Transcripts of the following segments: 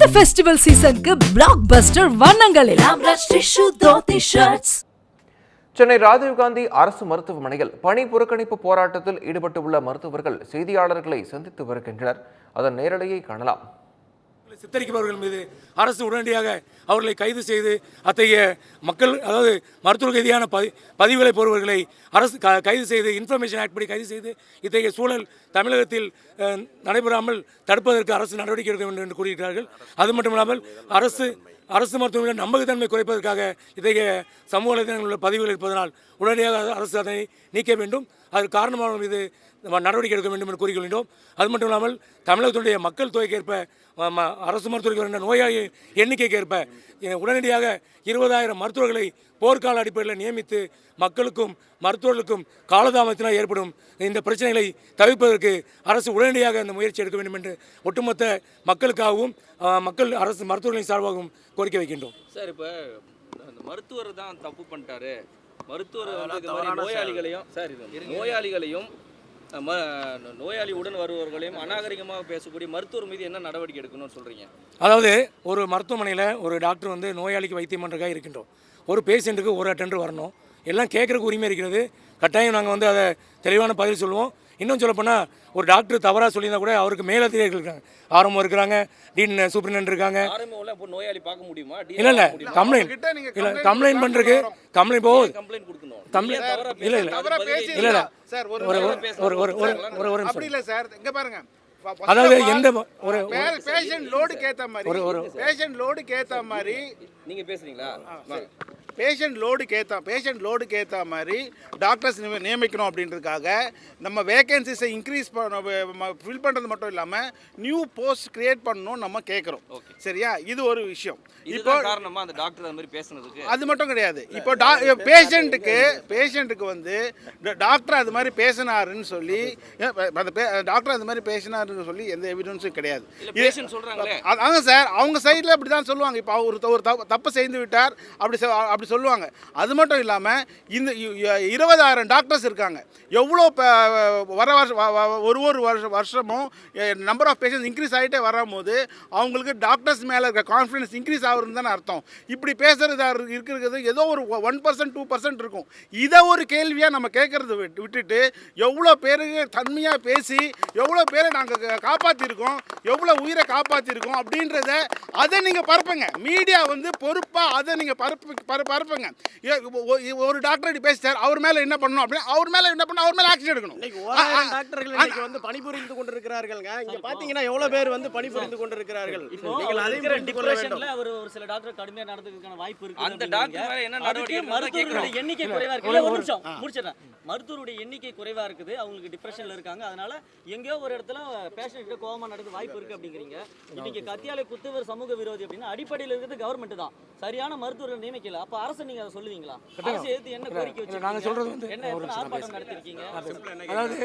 இந்த ஃபெஸ்டிவல் சீசனுக்கு பிளாக் பஸ்டர் வண்ணங்களில் சென்னை ராஜீவ்காந்தி அரசு மருத்துவமனையில் பணி புறக்கணிப்பு போராட்டத்தில் ஈடுபட்டுள்ள மருத்துவர்கள் செய்தியாளர்களை சந்தித்து வருகின்றனர். அதன் நேரலையை காணலாம். சித்தரிப்பவர்கள் மீது அரசு உடனடியாக அவர்களை கைது செய்து அத்தகைய மக்கள் அதாவது மருத்துவ ரீதியான பதி பதிவுகளை போடுபவர்களை அரசு க கைது செய்து இன்ஃபர்மேஷன் ஆக்ட் படி கைது செய்து இத்தகைய சூழல் தமிழகத்தில் அஹ், நடைபெறாமல் தடுப்பதற்கு அரசு நடவடிக்கை எடுக்க வேண்டும் என்று கூறுகிறார்கள் அது மட்டும் இல்லாமல் அரசு அரசு மருத்துவமனையில் நம்பகத்தன்மை குறைப்பதற்காக இத்தகைய சமூக வலைதளங்களில் பதிவுகள் இருப்பதனால் உடனடியாக அரசு அதனை நீக்க வேண்டும். அது காரணமாக மீது நடவடிக்கை எடுக்க வேண்டும் என்று கூறிக்கொள்கின்றோம் அது மட்டும் இல்லாமல் தமிழகத்தினுடைய மக்கள் தொகைக்கேற்ப ம- அரசு மருத்துவர்கள் வருகின்ற நோயாளி எண்ணிக்கைக்கு ஏற்ப உடனடியாக இருபதாயிரம் மருத்துவர்களை போர்க்கால அடிப்படையில் நியமித்து மக்களுக்கும் மருத்துவர்களுக்கும் காலதாமத்தினால் ஏற்படும் இந்த பிரச்சனைகளை தவிர்ப்பதற்கு அரசு உடனடியாக இந்த முயற்சி எடுக்க வேண்டும் என்று ஒட்டுமொத்த மக்களுக்காகவும் மக்கள் அரசு மருத்துவர்களின் சார்பாகவும் கோரிக்கை வைக்கின்றோம். சார் இப்போ அந்த மருத்துவர் தான் தப்பு பண்ணிட்டாரு. மருத்துவர் வந்து நோயாளிகளையும் சார் இது. நோயாளிகளையும் அஹ், ம- நோயாளி உடன் வருபவர்களையும் அநாகரிகமாக பேசக்கூடிய மருத்துவர் மீது என்ன நடவடிக்கை எடுக்கணும்னு சொல்றீங்க? அதாவது ஒரு மருத்துவமனையில் ஒரு டாக்டர் வந்து நோயாளிக்கு வைத்தியம் பண்ணுறதுக்காக இருக்கின்றோம். ஒரு பேஷண்ட்டுக்கு ஒரு அட்டெண்டர் வரணும். எல்லாம் கேட்குறக்கு உரிமை இருக்கிறது. கட்டாயம் நாங்கள் வந்து அதை தெளிவான பதில் சொல்லுவோம். இன்னும் சொல்லப்போனால் ஒரு டாக்டர் தவறாக சொல்லியிருந்தா கூட அவருக்கு மேலதிகாரிகள் இருக்காங்க. ஆரம்பம் இருக்கிறாங்க டீன் சூப்பரிண்ட் இருக்காங்க. நோயாளி பார்க்க முடியுமா? இல்லை இல்லை கம்ப்ளைண்ட் இல்லை கம்ப்ளைண்ட் பண்ணுறதுக்கு கம்ப்ளைண்ட் போகுது கம்ப்ளைண்ட் இல்லை இல்லை. இல்லை இல்லை. சார் ஒரு ஒரு நிமிஷம். ஒரு ஒரு ஒரு ஒரு ஒரு அப்படி இல்ல சார். இங்க பாருங்க. அதாவது எந்த ஒரு பேஷண்ட் லோடுக்கு ஏத்த மாதிரி பேஷண்ட் லோடுக்கு ஏத்த மாதிரி நீங்க பேசுறீங்களா? வாங்க. பேஷண்ட் லோடுக்கு ஏற்ற பேஷண்ட் லோடுக்கு ஏற்ற மாதிரி டாக்டர்ஸ் நியமிக்கணும் அப்படின்றதுக்காக நம்ம வேகன்சிஸை இன்க்ரீஸ் பண்ண ஃபில் பண்ணுறது மட்டும் இல்லாமல் நியூ போஸ்ட் கிரியேட் பண்ணணும் நம்ம கேட்குறோம் சரியா? இது ஒரு விஷயம். இப்போ இதுதான் காரணமா அந்த டாக்டர் அந்த மாதிரி பேசுனதுக்கு? அது மட்டும் கிடையாது. இப்போ டா பேஷண்ட்டுக்கு பேஷண்ட்டுக்கு வந்து டாக்டர் அது மாதிரி பேசினாருன்னு சொல்லி டாக்டர் அது மாதிரி பேசினாருன்னு சொல்லி எந்த எவிடன்ஸும் கிடையாது. சொல்றாங்களே. அதாங்க சார் அவங்க சைடில் அப்படி தான் சொல்லுவாங்க. இப்போ ஒரு தப்பு- செய்து விட்டார். அப்படி அப்படி சொல்லுவாங்க. அது மட்டும் இல்லாமல் இந்த இருபதாயிரம் டாக்டர்ஸ் இருக்காங்க. எவ்வளோ வர வருஷம் ஒரு ஒரு வருஷம் வருஷமும் நம்பர் ஆஃப் பேஷண்ட்ஸ் இன்க்ரீஸ் ஆகிட்டே வரும்போது அவங்களுக்கு டாக்டர்ஸ் மேலே இருக்க கான்ஃபிடன்ஸ் இன்க்ரீஸ் ஆகுதுன்னு தானே அர்த்தம். இப்படி பேசுறது இருக்கிறது ஏதோ ஒரு ஒன் பர்சன்ட் டூ பர்சன்ட் இருக்கும். இதை ஒரு கேள்வியாக நம்ம கேட்குறது விட்டுட்டு எவ்வளோ பேருக்கு தன்மையாக பேசி எவ்வளோ பேரை நாங்கள் காப்பாற்றிருக்கோம் எவ்வளோ உயிரை காப்பாற்றிருக்கோம் அப்படின்றத அதை நீங்கள் பரப்புங்க. மீடியா வந்து பொறுப்பாக அதை நீங்கள் பரப்பு பர பரப்புங்க. ஒரு டாக்டர் இப்படி பேசிட்டார் அவர் மேலே என்ன பண்ணணும் அப்படின்னு அவர் மேலே என்ன பண்ணணும் அவர் மேலே ஆக்ஷன் எடுக்கணும். டாக்டர்கள் இன்னைக்கு வந்து பணிபுரிந்து கொண்டிருக்கிறார்கள்ங்க. இங்க பாத்தீங்கன்னா எவ்வளவு பேர் வந்து பணிபுரிந்து கொண்டிருக்கிறார்கள்? நீங்கள் வேண்டும். டிப்ரெஷன்ல அவர் ஒரு சில டாக்டர் கடுமையா நடந்துக்கிறதுக்கான வாய்ப்பு இருக்கு அந்த டாக்டர் மேல என்ன நடவடிக்கை மருத்துவருடைய. எண்ணிக்கை குறைவா இருக்கு. ஒரு நிமிஷம் முடிச்சிடறேன். மருத்துவருடைய எண்ணிக்கை குறைவா இருக்குது. அவங்களுக்கு டிப்ரெஷன்ல இருக்காங்க. அதனால எங்கேயோ ஒரு இடத்துல பேஷண்ட் கிட்ட கோவமா நடந்து வாய்ப்பு இருக்கு அப்படிங்கிறீங்க. இன்னைக்கு கத்தியாலை குத்துவர் சமூக விரோதி அப்படின்னா அடிப்படையில் இருக்கிறது கவர்மெண்ட் தான். சரியான மருத்துவர்கள் நியமிக்கல. அப்ப அரசு நீங்க அதை சொல்லுவீங்களா? அரசு எதிர்த்து என்ன கோரிக்கை இல்ல, நாங்க சொல்றது வந்து என்ன ஆர்ப்பாட்டம் நடத்திருக்கீங்க? அதாவது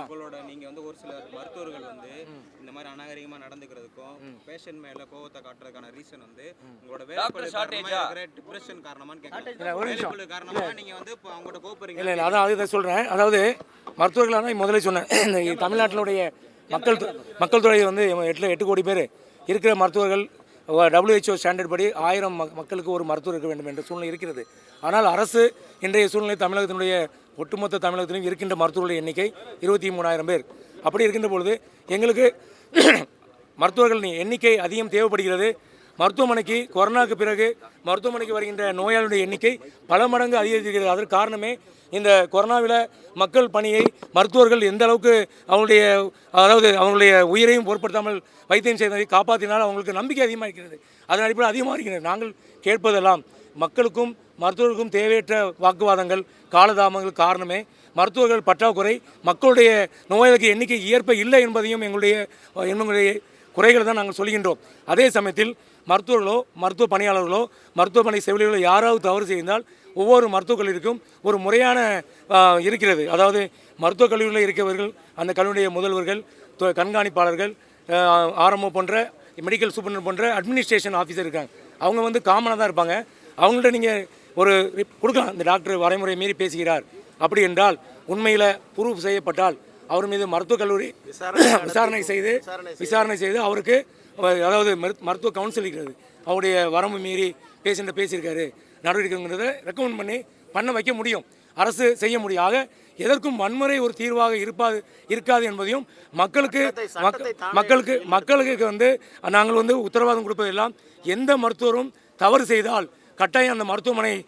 உங்களோட நீங்க வந்து ஒரு சில மருத்துவர்கள் வந்து இந்த மாதிரி அநாகரிகமா நடந்துக்கிறதுக்கும் பேஷண்ட் மேல கோவத்தை காட்டுறதுக்கான ரீசன் வந்து உங்களோட ஆ? இருக்கிற டிப்ரெஷன் காரணமான்னு. வேலைப்பளு காரணமா நீங்க வந்து இப்போ அவங்கள்ட்ட கோப்பறீங்க இல்லை இல்லை அதான் அதை சொல்கிறேன் அதாவது மருத்துவர்களான முதல்ல சொன்னேன். இந்த தமிழ்நாட்டினுடைய மக்கள் மக்கள் தொகை வந்து எட்டு எட்டு கோடி பேர் இருக்கிற மருத்துவர்கள் டபிள்யூஹெச்ஓ ஸ்டாண்டர்ட் படி ஆயிரம் மக்களுக்கு ஒரு மருத்துவர் இருக்க வேண்டும் என்ற சூழ்நிலை இருக்கிறது. ஆனால் அரசு இன்றைய சூழ்நிலை தமிழகத்தினுடைய ஒட்டுமொத்த தமிழகத்திலும் இருக்கின்ற மருத்துவர்களுடைய எண்ணிக்கை இருபத்தி மூணாயிரம் பேர். அப்படி இருக்கின்ற பொழுது எங்களுக்கு மருத்துவர்கள் எண்ணிக்கை அதிகம் தேவைப்படுகிறது. மருத்துவமனைக்கு கொரோனாவுக்கு பிறகு மருத்துவமனைக்கு வருகின்ற நோயாளியுடைய எண்ணிக்கை பல மடங்கு அதிகரிக்கிறது அதற்கு காரணமே இந்த கொரோனாவில் மக்கள் பணியை மருத்துவர்கள் எந்த அளவுக்கு அவங்களுடைய அதாவது அவங்களுடைய உயிரையும் பொருட்படுத்தாமல் வைத்தியம் செய்ததை காப்பாற்றினால் அவங்களுக்கு நம்பிக்கை அதிகமாக இருக்கிறது. அதன் அடிப்படையில் அதிகமாக இருக்கிறது. நாங்கள் கேட்பதெல்லாம் மக்களுக்கும் மருத்துவர்களுக்கும் தேவையற்ற வாக்குவாதங்கள் காலதாமங்கள் காரணமே மருத்துவர்கள் பற்றாக்குறை மக்களுடைய நோயாளிக்கு எண்ணிக்கை ஏற்ப இல்லை என்பதையும் எங்களுடைய எங்களுடைய குறைகளை தான் நாங்கள் சொல்கின்றோம். அதே சமயத்தில் மருத்துவர்களோ மருத்துவ பணியாளர்களோ மருத்துவமனை செவிலியர்களோ யாராவது தவறு செய்தால் ஒவ்வொரு மருத்துவக் கல்லூரிக்கும் ஒரு முறையான இருக்கிறது. அதாவது மருத்துவக் கல்லூரியில் இருக்கிறவர்கள் அந்த கல்லூரிய முதல்வர்கள் கண்காணிப்பாளர்கள் ஆர்எம்ஓ போன்ற மெடிக்கல் சூப்பர் போன்ற அட்மினிஸ்ட்ரேஷன் ஆஃபீஸர் இருக்காங்க. அவங்க வந்து காமனாக தான் இருப்பாங்க. அவங்கள்ட்ட நீங்கள் ஒரு கொடுக்கலாம். இந்த டாக்டர் வரைமுறை மீறி பேசுகிறார். அப்படி என்றால் உண்மையில் ப்ரூஃப் செய்யப்பட்டால் அவர் மீது மருத்துவக் கல்லூரி விசாரணை செய்து விசாரணை செய்து அவருக்கு அதாவது மரு மருத்துவ கவுன்சில் இருக்கிறது. அவருடைய வரம்பு மீறி பேஷண்ட்டை பேசியிருக்காரு. நடவடிக்கைங்கிறத ரெக்கமெண்ட் பண்ணி பண்ண வைக்க முடியும். அரசு செய்ய முடியும். ஆக எதற்கும் வன்முறை ஒரு தீர்வாக இருப்பாது இருக்காது என்பதையும் மக்களுக்கு மக்க- மக்களுக்கு மக்களுக்கு வந்து நாங்கள் வந்து உத்தரவாதம் கொடுப்பதெல்லாம் எந்த மருத்துவரும் தவறு செய்தால் கட்டாயம் அந்த மருத்துவமனை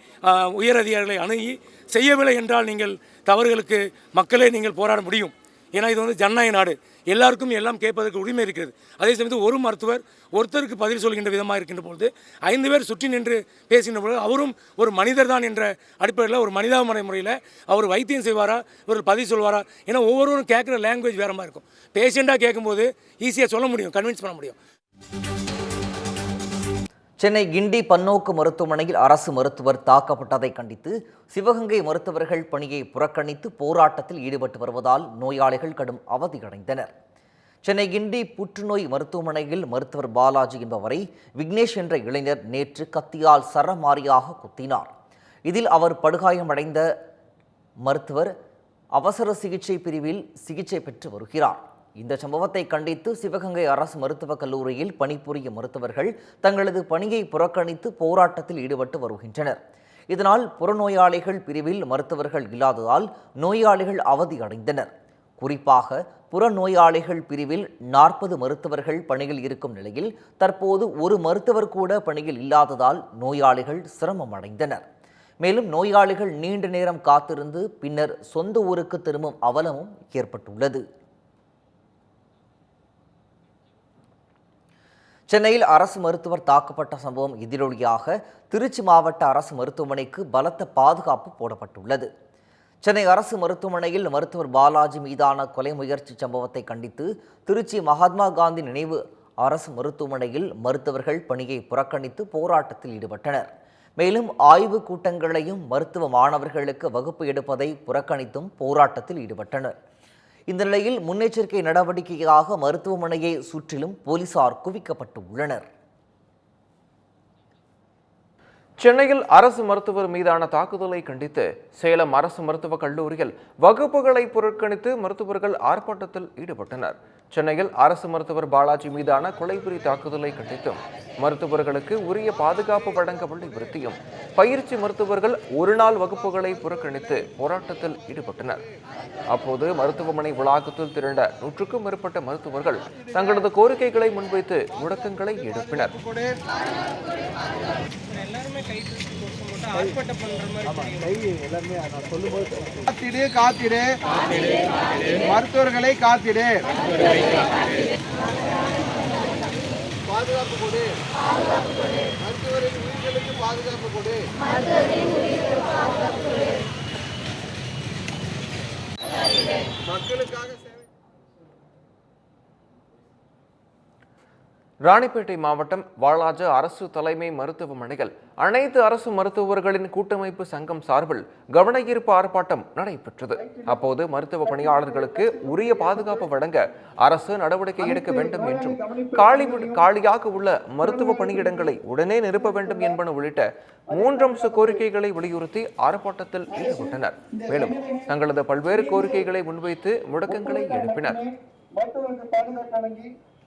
உயர் அதிகாரிகளை அணுகி செய்யவில்லை என்றால் நீங்கள் தவறுகளுக்கு மக்களே நீங்கள் போராட முடியும். ஏன்னா இது வந்து ஜனநாயக நாடு. எல்லாருக்கும் எல்லாம் கேட்பதற்கு உரிமை இருக்கிறது. அதே சமயத்தில் ஒரு மருத்துவர் ஒருத்தருக்கு பதில் சொல்கின்ற விதமாக இருக்கின்ற பொழுது ஐந்து பேர் சுற்றி நின்று பேசுகின்ற பொழுது அவரும் ஒரு மனிதர் தான் என்ற அடிப்படையில் ஒரு மனிதாமனை முறையில் அவர் வைத்தியம் செய்வாரா இவர் பதில் சொல்வாரா ஏன்னா ஒவ்வொருவரும் கேட்குற லாங்குவேஜ் வேறு மாதிரி இருக்கும். பேஷண்ட்டாக கேட்கும்போது ஈஸியாக சொல்ல முடியும் கன்வின்ஸ் பண்ண முடியும். சென்னை கிண்டி பன்னோக்கு மருத்துவமனையில் அரசு மருத்துவர் தாக்கப்பட்டதை கண்டித்து சிவகங்கை மருத்துவர்கள் பணியை புறக்கணித்து போராட்டத்தில் ஈடுபட்டு வருவதால் நோயாளிகள் கடும் அவதியடைந்தனர். சென்னை கிண்டி புற்றுநோய் மருத்துவமனையில் மருத்துவர் பாலாஜி என்பவரை விக்னேஷ் என்ற இளைஞர் நேற்று கத்தியால் சரமாரியாக குத்தினார். இதில் அவர் படுகாயமடைந்த மருத்துவர் அவசர சிகிச்சை பிரிவில் சிகிச்சை பெற்று வருகிறார். இந்த சம்பவத்தை கண்டித்து சிவகங்கை அரசு மருத்துவக் கல்லூரியில் பணிபுரியும் மருத்துவர்கள் தங்களது பணியை புறக்கணித்து போராட்டத்தில் ஈடுபட்டு வருகின்றனர். இதனால் புறநோயாளிகள் பிரிவில் மருத்துவர்கள் இல்லாததால் நோயாளிகள் அவதி அடைந்தனர். குறிப்பாக புறநோயாளிகள் பிரிவில் நாற்பது மருத்துவர்கள் பணியில் இருக்கும் நிலையில் தற்போது ஒரு மருத்துவர் கூட பணியில் இல்லாததால் நோயாளிகள் சிரமம் அடைந்தனர் மேலும் நோயாளிகள் நீண்ட நேரம் காத்திருந்து பின்னர் சொந்த ஊருக்கு திரும்பும் அவலமும் ஏற்பட்டுள்ளது. சென்னையில் அரசு மருத்துவர் தாக்கப்பட்ட சம்பவம் எதிரொலியாக திருச்சி மாவட்ட அரசு மருத்துவமனைக்கு பலத்த பாதுகாப்பு போடப்பட்டுள்ளது. சென்னை அரசு மருத்துவமனையில் மருத்துவர் பாலாஜி மீதான கொலை முயற்சி சம்பவத்தை கண்டித்து திருச்சி மகாத்மா காந்தி நினைவு அரசு மருத்துவமனையில் மருத்துவர்கள் பணியை புறக்கணித்து போராட்டத்தில் ஈடுபட்டனர். மேலும் ஆய்வு கூட்டங்களையும் மருத்துவ மாணவர்களுக்கு வகுப்பு எடுப்பதை புறக்கணித்தும் போராட்டத்தில் ஈடுபட்டனர். இந்த நிலையில் முன்னெச்சரிக்கை நடவடிக்கையாக மருத்துவமனையை சுற்றிலும் போலீசார் குவிக்கப்பட்டு உள்ளனர். சென்னையில் அரசு மருத்துவர் மீதான தாக்குதலை கண்டித்து சேலம் அரசு மருத்துவக் கல்லூரியில் வகுப்புகளை புறக்கணித்து மருத்துவர்கள் ஆர்ப்பாட்டத்தில் ஈடுபட்டனர். சென்னையில் அரசு மருத்துவர் பாலாஜி மீதான கொலைபுரி தாக்குதலை கண்டித்தும் மருத்துவர்களுக்கு உரிய பாதுகாப்பு வழங்க வலியுறுத்தியும் பயிற்சி மருத்துவர்கள் ஒரு நாள் வகுப்புகளை புறக்கணித்து போராட்டத்தில் ஈடுபட்டனர். அப்போது மருத்துவமனை வளாகத்தில் திரண்ட நூற்றுக்கும் மேற்பட்ட மருத்துவர்கள் தங்களது கோரிக்கைகளை முன்வைத்து முழக்கங்களை எழுப்பினர் காத்திடு காத்திடு. மருத்துவர்களை காத்திடு. பாதுகாப்பு கொடு. மருத்துவரின் உயிர்களுக்கு பாதுகாப்பு கொடு. மக்களுக்காக ராணிப்பேட்டை மாவட்டம் வாலாஜ அரசு தலைமை மருத்துவமனையில் அனைத்து அரசு மருத்துவர்களின் கூட்டமைப்பு சங்கம் சார்பில் கவனஈர்ப்பு ஆர்ப்பாட்டம் நடைபெற்றது. அப்போது மருத்துவ பணியாளர்களுக்கு உரிய பாதுகாப்பு வழங்க அரசு நடவடிக்கை எடுக்க வேண்டும் என்றும் காலி காலியாக உள்ள மருத்துவ பணியிடங்களை உடனே நிரப்ப வேண்டும் என்பன உள்ளிட்ட மூன்றம்ச கோரிக்கைகளை வலியுறுத்தி ஆர்ப்பாட்டத்தில் ஈடுபட்டனர். மேலும் தங்களது பல்வேறு கோரிக்கைகளை முன்வைத்து முடக்கங்களை எழுப்பினர்.